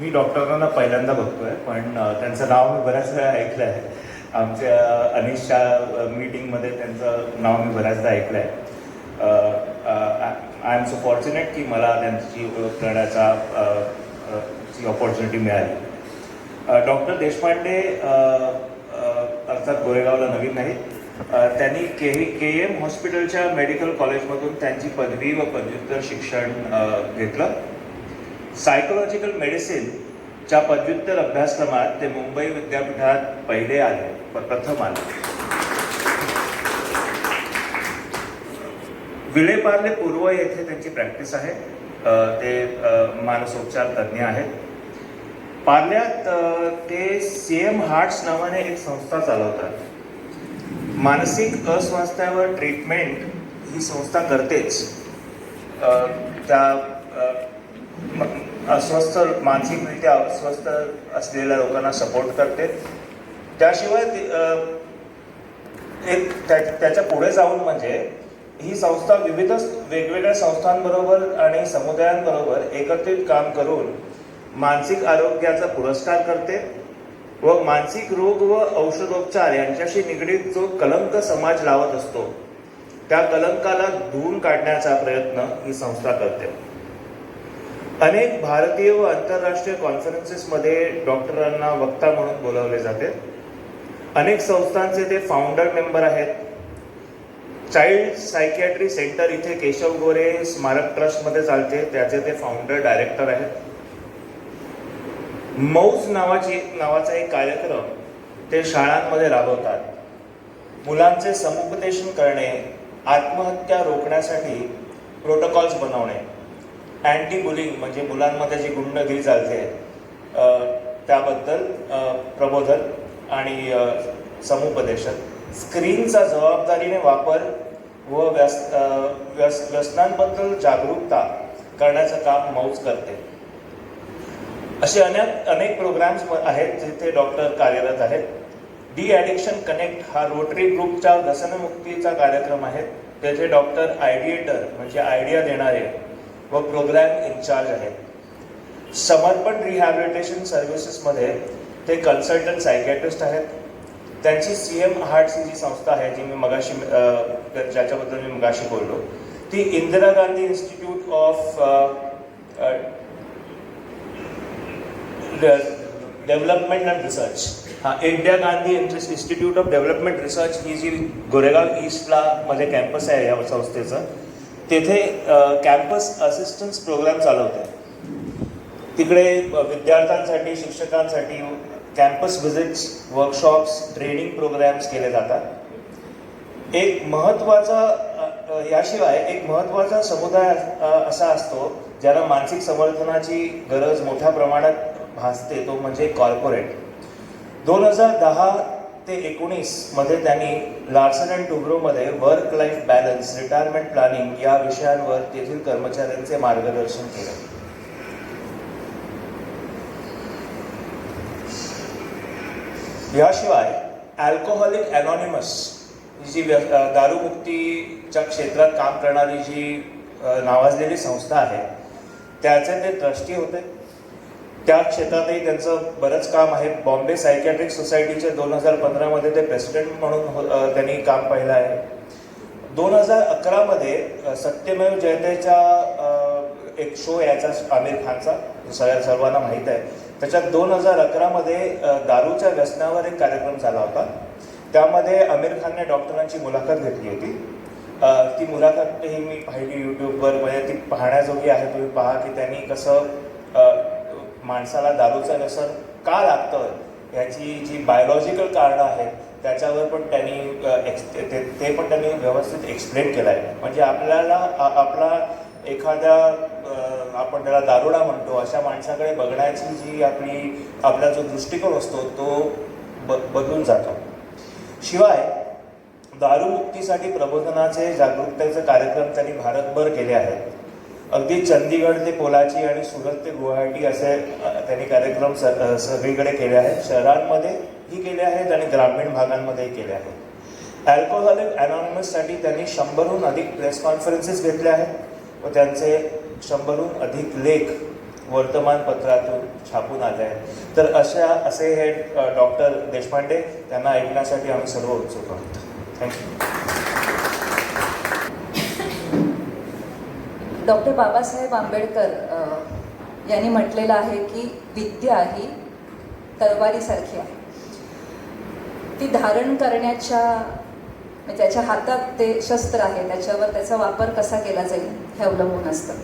मी डॉक्टरांना पहिल्यांदा बघतोय पण त्यांचं नाव मी बऱ्याच वेळा ऐकलं आहे आमच्या अनिशच्या मीटिंगमध्ये त्यांचं नाव मी बऱ्याचदा ऐकलं आहे आय एम सो फॉर्च्युनेट की मला त्यांची ओळख करण्याचा ची ऑपॉर्च्युनिटी मिळाली. डॉक्टर देशपांडे अर्थात गोरेगावला नवीन नाहीत. त्यांनी के के एम हॉस्पिटलच्या मेडिकल कॉलेजमधून त्यांची पदवी व पदव्युत्तर शिक्षण घेतलं. सायकोलॉजिकल मेडिसिनच्या पदव्युत्तर अभ्यासक्रमात ते मुंबई विद्यापीठात पहिले आले प्रथम आले. विलेपार्ले पूर्व येथे त्यांची प्रॅक्टिस आहे. ते मानसोपचार तज्ज्ञ आहेत. पार्ल्यात ते सी एम हार्ट्स नावाने एक संस्था चालवतात. मानसिक अस्वास्थ्यावर ट्रीटमेंट ही संस्था करतेच. त्या अस्वस्थ मानसिकरित्या अस्वस्थ असलेल्या लोकांना सपोर्ट करते. त्याशिवाय ती, एक त्या- त्याच्या पुढे जाऊन म्हणजे ही संस्था विविध वेगवेगळ्या संस्थांबरोबर आणि समुदायांबरोबर एकत्रित काम करून मानसिक आरोग्याचा पुरस्कार करते व मानसिक रोग व औषधोपचार यांच्याशी निगडीत जो कलंक समाज लावत असतो त्या कलंकाला धुवून काढण्याचा प्रयत्न ही संस्था करते. अनेक भारतीय व आंतरराष्ट्रीय कॉन्फरन्सेसमध्ये डॉक्टरांना वक्ता म्हणून बोलावले जाते. अनेक संस्थांचे ते फाउंडर मेंबर आहेत. चाइल्ड सायकियाट्री सेंटर इथे केशव गोरे स्मारक ट्रस्टमध्ये चालते. त्याचे ते फाउंडर डायरेक्टर आहेत. मौज नावाची नावाचा एक कार्यक्रम ते शाळांमध्ये राबवतात. मुलांचे समुपदेशन करणे आत्महत्या रोखण्यासाठी प्रोटोकॉल्स बनवणे. अँटी बुलिंग म्हणजे मुलांमध्ये जी गुंडगिरी चालते त्याबद्दल प्रबोधन आणि समुपदेशन. स्क्रीनचा जबाबदारीने वापर व व्यस व्यस व्यसनांबद्दल जागरूकता करण्याचं काम मौज करते. असे अनेक अनेक प्रोग्राम्स आहेत जिथे डॉक्टर कार्यरत आहेत. डी ॲडिक्शन कनेक्ट हा रोटरी ग्रुपच्या व्यसनमुक्तीचा कार्यक्रम आहे. त्याचे डॉक्टर आयडिएटर म्हणजे आयडिया देणारे व प्रोग्रॅम इन्चार्ज आहेत. समर्पण रिहॅबिलिटेशन सर्व्हिसेसमध्ये ते कन्सल्टंट सायकॅट्रिस्ट आहेत. त्यांची सी एम हार्ट्स जी संस्था आहे जी मी मगाशी ज्याच्याबद्दल मी मगाशी बोललो ती Indira Gandhi institute of development and research हा India Gandhi institute of development research ही जी गोरेगाव ईस्टला मध्ये कॅम्पस आहे या संस्थेचं तेथे कॅम्पस असिस्टन्स प्रोग्राम चालवते. तिकडे विद्यार्थ्यांसाठी शिक्षकांसाठी campus visits workshops training programmes केले जातात. एक महत्त्वाचा याशिवाय एक महत्त्वाचा समुदाय असा असतो ज्याला मानसिक समर्थनाची गरज मोठ्या प्रमाणात भासते तो म्हणजे कॉर्पोरेट दोन हजार दहा ते एकोणीसमध्ये त्यांनी Larsen and टुब्रोमध्ये work life balance retirement planning या विषयांवर तेथील कर्मचाऱ्यांचे मार्गदर्शन केले. याशिवाय अल्कोहोलिक अनॉनिमस जी व्य- दारूमुक्तीच्या क्षेत्रात काम करणारी जी नावाजलेली संस्था आहे त्याचे ते ट्रस्टी होते. त्या क्षेत्रातही त्यांचं बरंच काम आहे. बॉम्बे सायकॅट्रिक सोसायटीचे दोन हजार पंधरामध्ये ते प्रेसिडेंट म्हणून हो- त्यांनी काम पाहिलं आहे. दोन हजार अकरामध्ये सत्यमेव जयतेच्या एक शो यायचा आमिर खानचा सगळ्या सर्वांना माहीत आहे. त्याच्यात दोन हजार अकरामध्ये दारूच्या व्यसनावर एक कार्यक्रम झाला होता. त्यामध्ये आमिर खानने डॉक्टरांची मुलाखत घेतली होती. ती मुलाखत ही मी पाहिली यूट्यूबवर म्हणजे ती पाहण्याजोगी आहे. तुम्ही पहा की त्यांनी कसं माणसाला दारूचं व्यसन का लागतं ह्याची जी बायोलॉजिकल कारणं आहेत त्याच्यावर पण त्यांनी एक्स- ते ते पण त्यांनी व्यवस्थित एक्सप्लेन केलं आहे म्हणजे आपल्याला आपला एखाद्या आपण त्याला दारुडा म्हणतो अशा माणसाकडे बघण्याची जी आपली आपला जो दृष्टिकोन असतो तो ब बदलून जातो. शिवाय दारूमुक्तीसाठी प्रबोधनाचे जागरूकतेचे कार्यक्रम त्यांनी भारतभर केले आहेत. अगदी चंदीगड ते पोलाची आणि सुरत ते गुवाहाटी असे त्यांनी कार्यक्रम स सगळीकडे केले आहेत. शहरांमध्येही केले आहेत आणि ग्रामीण भागांमध्येही केले आहेत. अल्कोहोलिक अनॉनिमससाठी त्यांनी शंभरहून अधिक प्रेस कॉन्फरन्सेस घेतले आहेत व त्यांचे शंभरहून अधिक लेख वर्तमानपत्रातून छापून आले आहेत. तर अशा असे हे डॉक्टर देशपांडे त्यांना ऐकण्यासाठी आम्ही सर्व उत्सुक आहोत. थँक्यू डॉक्टर बाबासाहेब आंबेडकर यांनी म्हटलेलं आहे की विद्या ही तलवारीसारखी आहे. ती धारण करण्याच्या म्हणजे त्याच्या हातात ते शस्त्र आहे त्याच्यावर त्याचा वापर कसा केला जाईल हे अवलंबून असतं.